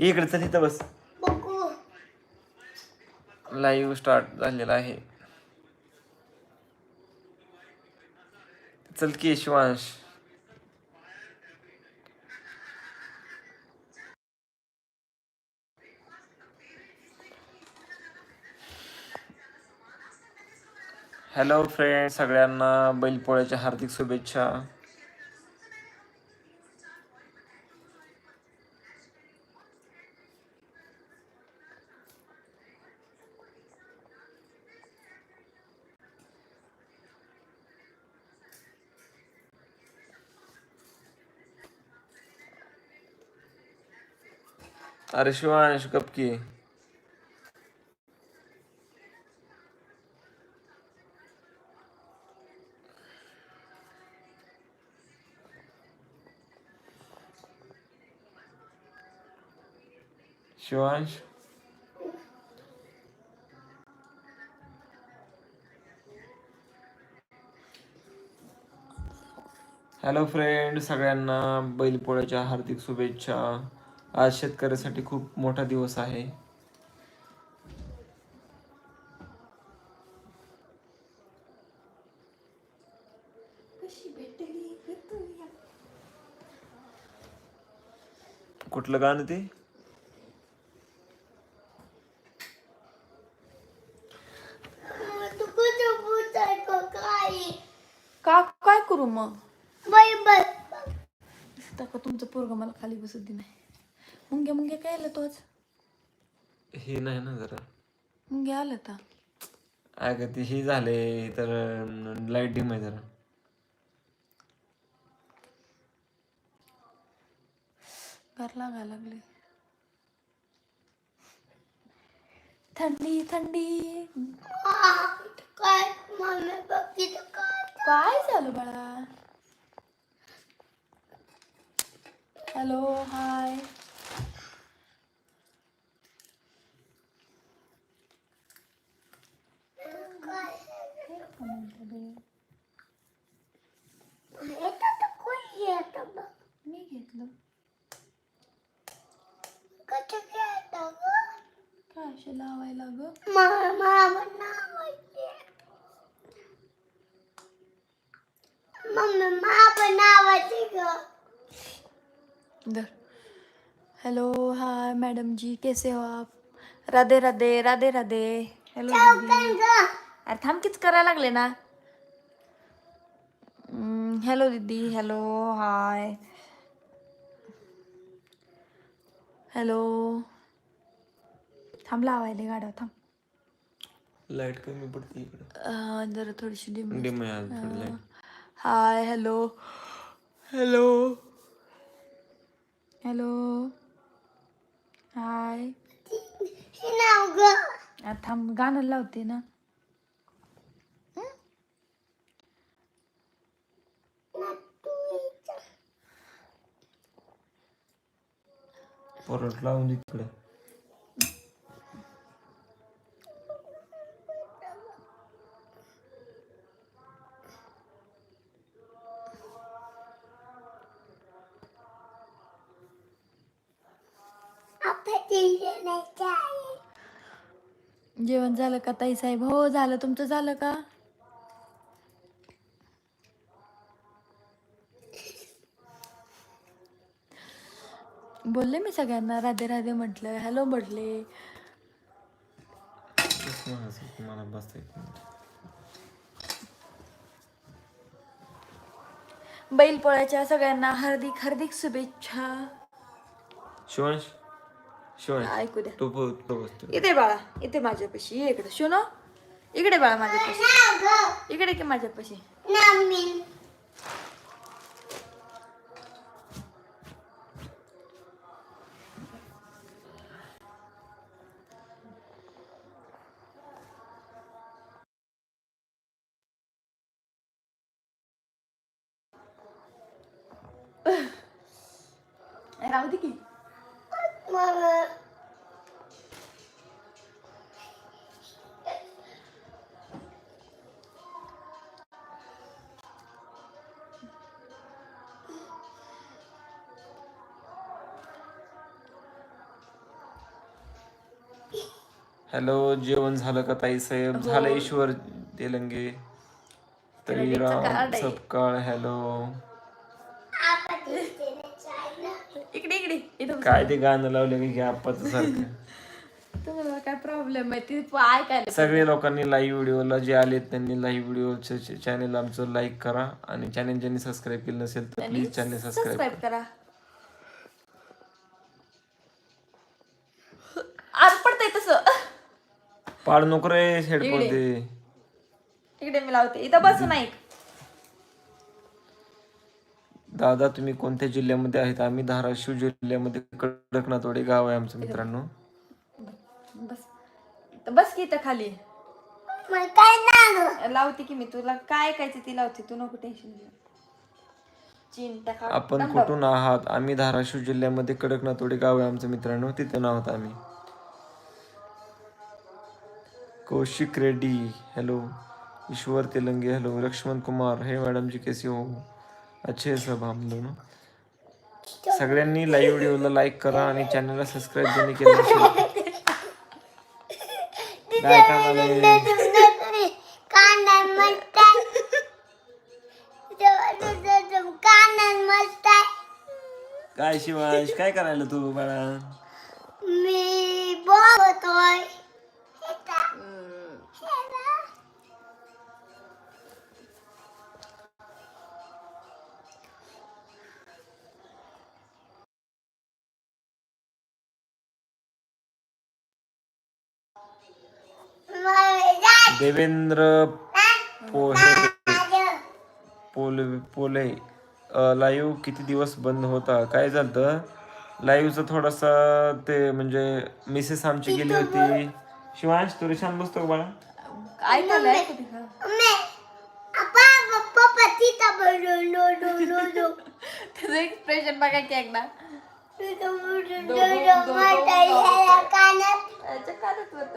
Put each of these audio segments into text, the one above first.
इकडे चल इथं बस. बघू. लाईव्ह स्टार्ट झालेला आहे. चल की शिवांश. हॅलो फ्रेंड सगळ्यांना बैलपोळ्याच्या हार्दिक शुभेच्छा. अरे शिवांश गप की. शिवांश? हॅलो फ्रेंड सगळ्यांना बैलपोळ्याच्या हार्दिक शुभेच्छा. आज शेतकऱ्यासाठी खूप मोठा दिवस आहे. कुठलं गाणं ते? का काय करू मग? बाई का तुमचं पोरग मला खाली बसत दे नाही? मुंग्या मुंग्या काय आलं तोच हे नाही ना जरा. मुंग्या आलं तर अगं ते हे झाले तर लाइट डिम आहे जरा. घर लागायला लागले. थंडी थंडी. काय मम्मी बघितलं काय काय झालं बाळा? हॅलो हाय येतं तर कोणी येतं बघ मी घेतलं काय असे लावायला ग इधर। हेलो हाय मैडम जी कैसे हो आप? राधे राधे राधे राधे। हेलो अरे थांब किच करायला लागले ना? हॅलो दीदी हॅलो हाय हॅलो थांब लावायले गाड्या थांब. लाइट कमी पडते इकडे. जरा थोडीशी dim dim hi hello hello hello hi थांब गाणं लावते ना. परत लावून दे तिकडे. चालेल जेवण झालं का ताई साहेब? हो झालं. तुमचं झालं का? बोलले मी सगळ्यांना राधे राधे म्हटलं हॅलो म्हटले नाही. बैलपोळ्याच्या सगळ्यांना हार्दिक हार्दिक शुभेच्छा. शिवांश शिवांश ऐकू द्या. इथे बाळा इथे माझ्यापाशी ये इकडे. शोनो इकडे बाळा माझ्यापाशी. इकडे की माझ्यापाशी. की हॅलो जेवण झालं का ताई साहेब झालं ईश्वर तेलंगे card आहे. सपकाळ हॅलो. इकडे इकडे. इथं काय ते गाणं लावलं की आप्पाचं सारखं. तुम्हाला काय प्रॉब्लेम आहे? ती ऐकायला सगळे लोकांनी लाईव्ह व्हिडिओला जे आलेत त्यांनी लाईव्ह व्हिडिओचे चॅनेल आमचं लाईक करा आणि चॅनेल ज्यांनी सबस्क्राईब केलं नसेल तर प्लीज चॅनेल सबस्क्राईब सबस्क्राईब करा. आज पडतंय तसं. पाड नको रे हेडफोन. ते इकडे मी लावते. इथं बसून ऐक दादा तुम्ही कोणत्या जिल्ह्यामध्ये आहेत? आम्ही धाराशिव जिल्ह्यामध्ये कडकनाथवाडी गाव आहे आमचं मित्रांनो. बस की इथं खाली. काय लावते की मी तुला. काय ऐकायचं ती लावते. तू नको टेन्शन घेऊ. चिंता का? आपण कुठून आहात? आम्ही धाराशिव जिल्ह्यामध्ये कडकनाथवाडी गाव आहे आमचं मित्रांनो. तिथून आहोत आम्ही. कौशिक रेड्डी हॅलो ईश्वर तेलंगे हॅलो लक्ष्मण कुमार हे मॅडम जी कैसे हो? अच्छे सब हम दोनों। सगळ्यांनी लाईव्ह व्हिडिओला लाईक करा आणि चॅनलला सबस्क्राईब ज्यांनी केलं काय कामाला. काय शिवांश काय करायला तू बाळा? मी बघतोय देवेंद्र पोहे. पोले पोले लाईव्ह किती दिवस बंद होता काय झालं लाईव्हचं थोडासा ते म्हणजे मिसेस आमची गेली होती शिवांश तू छान बसतो का बाळा. त्याचं एक्सप्रेशन बघा की एकदा कानात. याच्या कानात होत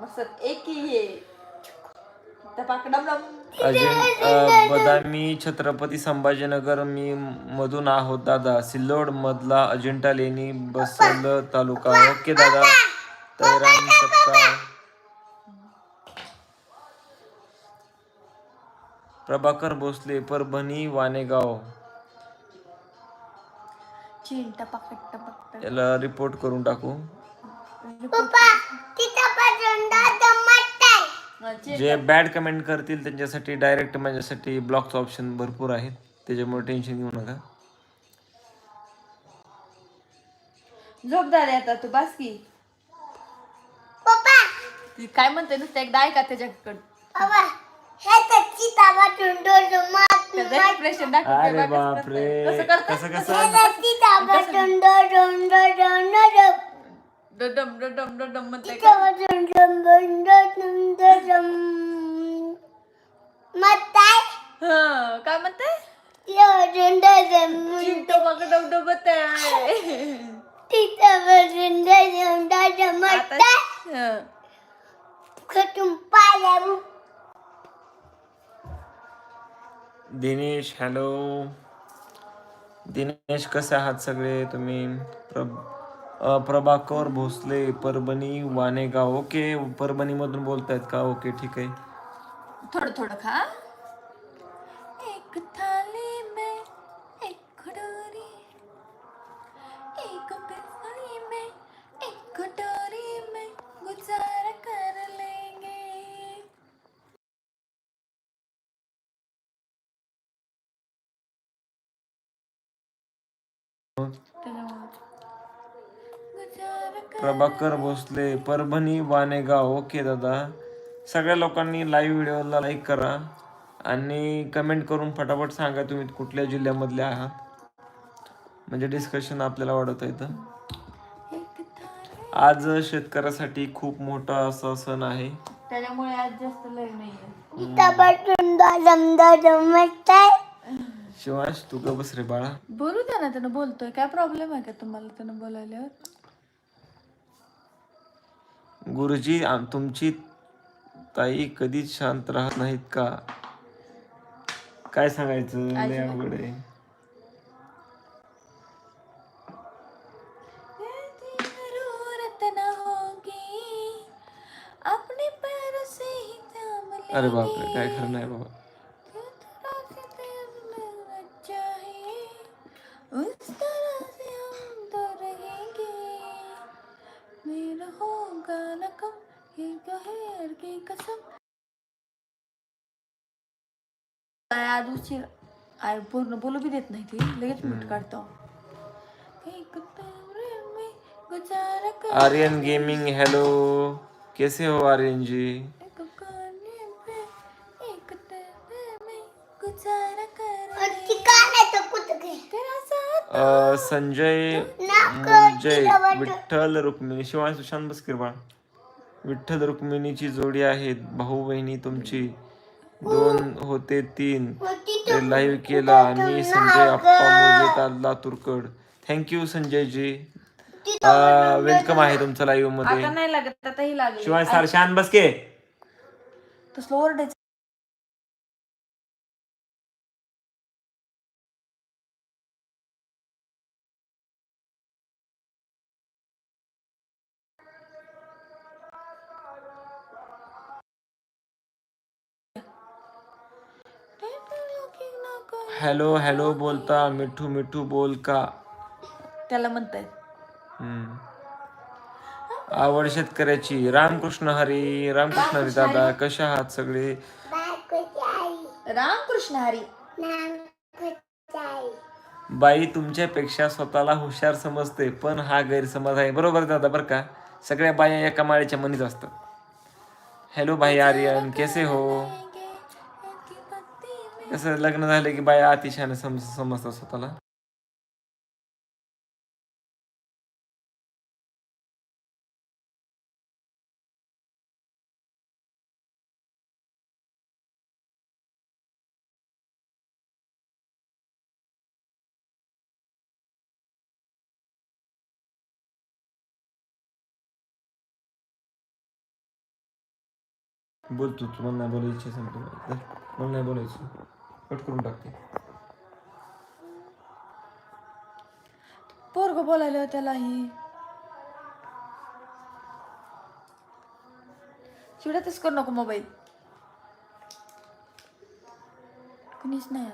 मस्त एक ही हे अजून बदामी छत्रपती संभाजीनगर मी मधून आहोत दादा. सिल्लोड मधला अजिंठा लेणी बसल तालुका. ओके दादा. तैराम सत्कार प्रभाकर भोसले परभणी वानेगाव. याला रिपोर्ट करून टाकू पप्पा, तिथं बडो, दादा मस्त आहे. जे बॅड कमेंट करतील त्यांच्यासाठी डायरेक्ट माझ्यासाठी ब्लॉकचं ऑप्शन भरपूर आहेत. त्याच्यामुळे टेन्शन घेऊ नका. झोप झाली आता तू बस की. ती काय म्हणते नुसतं एकदा ऐका त्याच्याकडं. त्याचं. एक्सप्रेशन अरे कसं. कसं करतंय? कसं कसं डडम डडम डडम म्हणते तिथं बडो, लो, लो, लो, लो, लो, लो. मस्त आहे. हा काय म्हणते लो, लो, लो, लो. चिंटो पकडम डबत तिथं बडो, लो, लो, लो, लो, मस्त आहे. खटून पाया दिनेश हॅलो दिनेश कसे आहात सगळे तुम्ही प्रभ प्रभाकर भोसले परभणी वानेगाव. ओके परभणी मधून बोलतायत का? ओके ठीक आहे. थोडं थोडं खा. एक था प्रभाकर भोसले परभणी वानेगाव. ओके दादा. सगळ्या लोकांनी लाईव्ह व्हिडिओला लाईक करा आणि कमेंट करून फटाफट सांगा तुम्ही कुठल्या जिल्ह्यामधले आहात. म्हणजे डिस्कशन आपल्याला वाढवता येतं. आज शेतकऱ्यासाठी खूप मोठा असा सण आहे. त्याच्यामुळे आज जास्त लय शिवांश तू ग बस रे बाळा. बोलू द्या ना त्यानं बोलतोय. काय प्रॉब्लेम आहे का तुम्हाला त्यानं बोलायल्यावर? गुरुजी तुमची ताई कधीच शांत राहत नाहीत का? काय सांगायचं लय अरे बापरे काय खरं नाही बाबा. पूर्ण बोलू बी देत नाही ती. लगेच मिट काढतो. Aryan gaming hello. कैसे हो आर्यन जी? आहे संजय मुंजय विठ्ठल रुक्मिणी शिवाय सुशांत बसकीर बाळ विठ्ठल रुक्मिणीची जोडी आहेत भाऊ बहिणी तुमची. दोन होते तीन. लाईव्ह केला आणि Sanjay Appa Moje लातूरकड thank you Sanjay ji welcome आहे तुमचं लाईव्हमध्ये. आता नाही लागत आताही लागले. शिवाय सार शान बसके तसलं ओरडायचं हॅलो हॅलो बोलता मिठू मिठू बोल का त्याला म्हणताय. हम्म. आवड शेतकऱ्याची. रामकृष्ण हरी रामकृष्ण हरी दादा कशा आहात सगळे? रामकृष्ण हरी. बाई तुमच्यापेक्षा स्वतःला हुशार समजते पण हा गैरसमज आहे. बरोबर दादा बरं का? सगळ्या बाया एका माळीच्या मनीच असतात. हॅलो भाई आर्यन कैसे हो? कसं लग्न झालं की बाया अतिशयाने सम समजतात स्वतःला? बोलतो तू मला नाही बोलायची असेल मला नाही बोलायचं. कट करून टाकते. पोरग बोलायला त्यालाही. चिडतच करू नको मोबाईल. कुणीच नाही